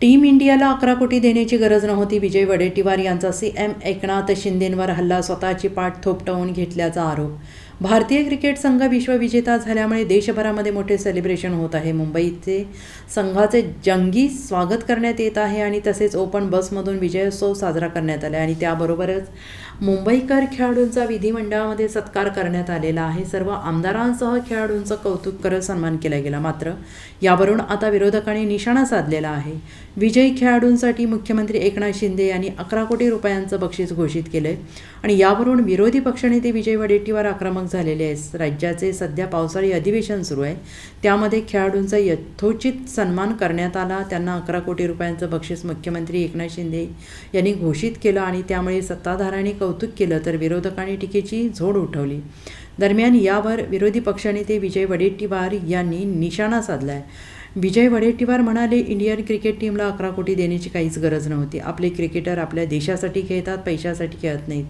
Team इंडियाला अकरा कोटी देण्याची गरज नव्हती. विजय वडेट्टीवार यांचा सी एम एकनाथ शिंदेंवर हल्ला स्वतःची पाठ थोपटवून घेतल्याचा आरोप भारतीय क्रिकेट संघ विश्वविजेता झाल्यामुळे देशभरामध्ये मोठे सेलिब्रेशन होत आहे. मुंबईचे संघाचे जंगी स्वागत करण्यात येत आहे आणि तसेच ओपन बसमधून विजयोत्सव साजरा करण्यात आला आणि त्याबरोबरच मुंबईकर खेळाडूंचा विधिमंडळामध्ये सत्कार करण्यात आलेला आहे. सर्व आमदारांसह खेळाडूंचं कौतुक करत सन्मान केला गेला. मात्र यावरून आता विरोधकांनी निशाणा साधलेला आहे. विजयी खेळाडूंसाठी मुख्यमंत्री एकनाथ शिंदे यांनी अकरा कोटी रुपयांचं बक्षीस घोषित केलंय आणि यावरून विरोधी पक्षनेते विजय वडेट्टीवार आक्रमक झालेले आहेत. राज्याचे सध्या पावसाळी अधिवेशन सुरू आहे. त्यामध्ये खेळाडूंचा यथोचित सन्मान करण्यात आला. त्यांना अकरा कोटी रुपयांचं बक्षीस मुख्यमंत्री एकनाथ शिंदे यांनी घोषित केलं आणि त्यामुळे सत्ताधाऱ्यांनी कौतुक केलं तर विरोधकांनी टीकेची झोड उठवली. दरम्यान यावर विरोधी पक्षनेते विजय वडेट्टीवार यांनी निशाणा साधला आहे विजय वडेट्टीवार म्हणाले इंडियन क्रिकेट टीमला अकरा कोटी देण्याची काहीच गरज नव्हती. आपले क्रिकेटर आपल्या देशासाठी खेळतात पैशासाठी खेळत नाहीत.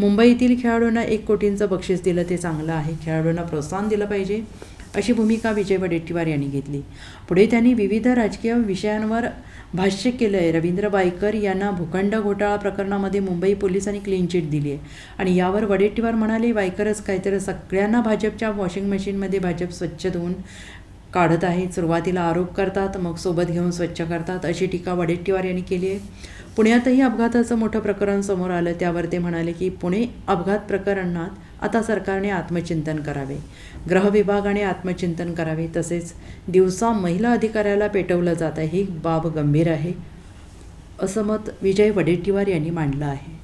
मुंबईतील खेळाडूंना एक कोटींचं बक्षीस दिलं ते चांगलं आहे. खेळाडूंना प्रोत्साहन दिलं पाहिजे. अशी भूमिका विजय वडेट्टीवार यांनी घेतली. पुढे त्यांनी विविध राजकीय विषयांवर भाष्य केलं आहे रवींद्र बायकर यांना भूखंड घोटाळा प्रकरणामध्ये मुंबई पोलिसांनी क्लीन चिट दिली आहे आणि यावर वडेट्टीवार म्हणाले बायकरच काहीतरी सगळ्यांना भाजपच्या वॉशिंग मशीनमध्ये भाजप स्वच्छ धुवून काढत आहे. सुरुवातीला आरोप करतात मग सोबत घेऊन स्वच्छ करतात अशी टीका वडेट्टीवार यांनी केली आहे. पुण्यातही अपघाताचं मोठं प्रकरण समोर आलं. त्यावर ते म्हणाले की पुणे अपघात प्रकरणात आता सरकारने आत्मचिंतन करावे. ग्रह विभागाने आत्मचिंतन करावे. तसेच दिवसा महिला अधिकाऱ्याला पेटवलं जात आहे. ही बाब गंभीर आहे. असं मत विजय वडेट्टीवार यांनी मांडलं आहे.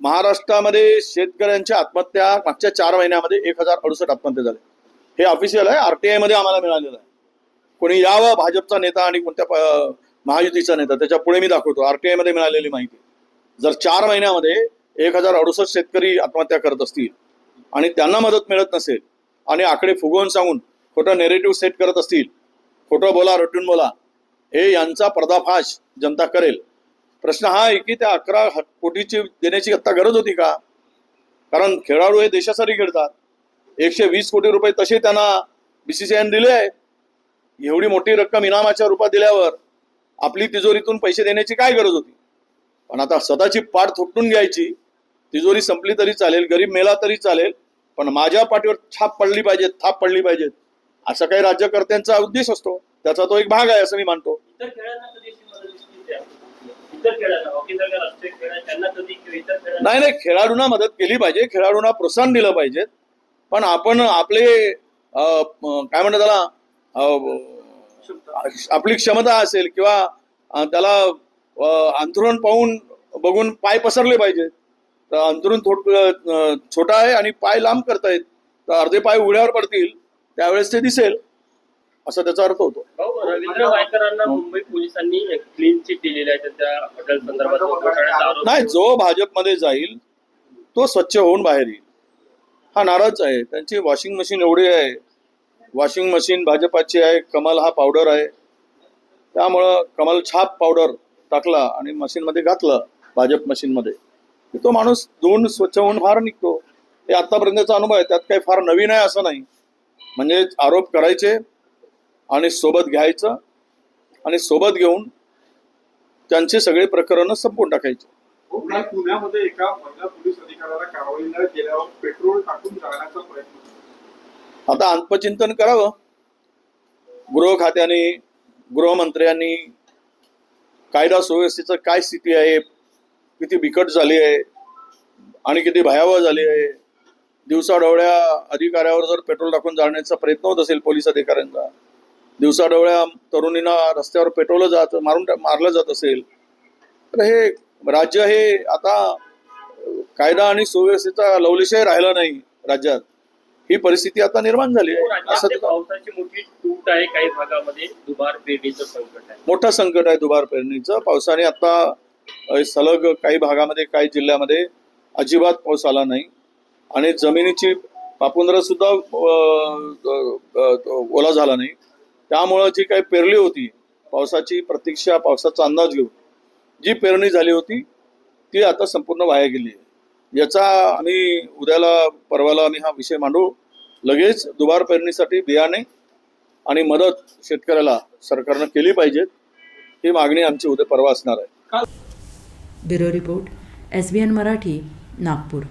महाराष्ट्रामध्ये शेतकऱ्यांच्या आत्महत्या मागच्या चार महिन्यामध्ये एक हजार अडुसष्ट आत्महत्या झाल्या हे ऑफिशियल आहे. आरटीआयमध्ये आम्हाला मिळालेलं आहे. कोणी यावं भाजपचा नेता आणि कोणत्या महायुतीचा नेता त्याच्या पुढे मी दाखवतो. आरटीआयमध्ये मिळालेली माहिती. जर चार महिन्यामध्ये एक हजार अडुसष्ट शेतकरी आत्महत्या करत असतील आणि त्यांना मदत मिळत नसेल आणि आकडे फुगवून सांगून खोटं नेरेटिव्ह सेट करत असतील खोटं बोला रटून बोला हे यांचा पर्दाफाश जनता करेल. प्रश्न हा आहे की त्या अकरा कोटीची देण्याची आत्ता गरज होती का? कारण खेळाडू हे देशासाठी खेळतात. एकशे वीस कोटी रुपये तसे त्यांना बीसीसीआयने दिले आहे. एवढी मोठी रक्कम इनामाच्या रूपात दिल्यावर आपली तिजोरीतून पैसे देण्याची काय गरज होती? पण आता स्वतःची पाठ थोपटून घ्यायची. तिजोरी संपली तरी चालेल गरीब मेला तरी चालेल पण माझ्या पाठीवर छाप पडली पाहिजे थाप पडली पाहिजेत. असा काही राज्यकर्त्यांचा उद्देश असतो. त्याचा तो एक भाग आहे असं मी मानतो. नाही नाही खेळाडूंना मदत केली पाहिजे. खेळाडूंना प्रोत्साहन दिलं पाहिजे. पण आपण आपले काय म्हणतात त्याला आपली क्षमता असेल किंवा त्याला अंथरुण पाहून बघून पाय पसरले पाहिजे तर अंथरुण छोटा आहे आणि पाय लांब करतायत. तर अर्धे पाय उघड्यावर पडतील त्यावेळेस ते दिसेल असा त्याचा अर्थ होतो. भाऊ रवींद्र वायकरांना मुंबई पोलिसांनी क्लीन चिट दिलेली आहे त्यांच्या हॉटेल संदर्भात नाही जो भाजपमध्ये जाईल तो स्वच्छ होऊन बाहेर येईल. हा नाराज आहे. त्यांची वॉशिंग मशीन एवढी आहे. वॉशिंग मशीन भाजपाची आहे. कमल हा पावडर आहे. त्यामुळं कमल छाप पावडर टाकला आणि मशीनमध्ये घातलं भाजप मशीनमध्ये तो माणूस धुवून स्वच्छ होऊन फार निघतो. हे आतापर्यंतचा अनुभव आहे. त्यात काही फार नवीन आहे असं नाही. म्हणजे आरोप करायचे आणि सोबत घ्यायचं आणि सोबत घेऊन त्यांचे सगळे प्रकरणं संपवून टाकायचे. पुण्यामध्ये एका महिला पोलीस अधिकाऱ्याला कारवाई न केल्यावर पेट्रोल टाकून जाण्याचा प्रयत्न आता अल्पचिंतन करावं. गृह खात्याने गृहमंत्र्यांनी कायदा सुव्यवस्थेचं काय स्थिती आहे किती बिकट झाली आहे आणि किती भयावह झाली आहे. दिवसाढवळ्या अधिकाऱ्यावर जर पेट्रोल टाकून जाण्याचा प्रयत्न होत असेल पोलीस अधिकाऱ्यांचा दिवसाढवळ्या तरुणींना रस्त्यावर पेट्रोल जात मारून मारलं जात असेल तर हे राज्य हे आता कायदा आणि सुव्यवस्थेचा लवलेशही राहिला नाही राज्यात. ही परिस्थिती आता निर्माण झाली आहे. पावसाची मोठी तूट आहे काही भागामध्ये दुबार पेरणीचं संकट आहे. मोठं संकट आहे दुबार पेरणीचं. पावसाने आता सलग काही भागामध्ये काही जिल्ह्यामध्ये अजिबात पाऊस आला नाही. आणि जमिनीची पापुंद्र सुद्धा ओला झाला नाही. त्यामुळं जी काही पेरली होती पावसाची प्रतीक्षा पावसाचा अंदाज घेऊन जी पेरणी झाली होती ती आता संपूर्ण वाया गेली आहे. याचा आम्ही उद्याला परवाला आम्ही हा विषय मांडू. लगेच दुबार पेरणीसाठी बियाणे आणि मदत शेतकऱ्याला सरकारनं केली पाहिजे ही मागणी आमची उद्या परवा असणार आहे. Bureau report S B N Marathi Nagpur.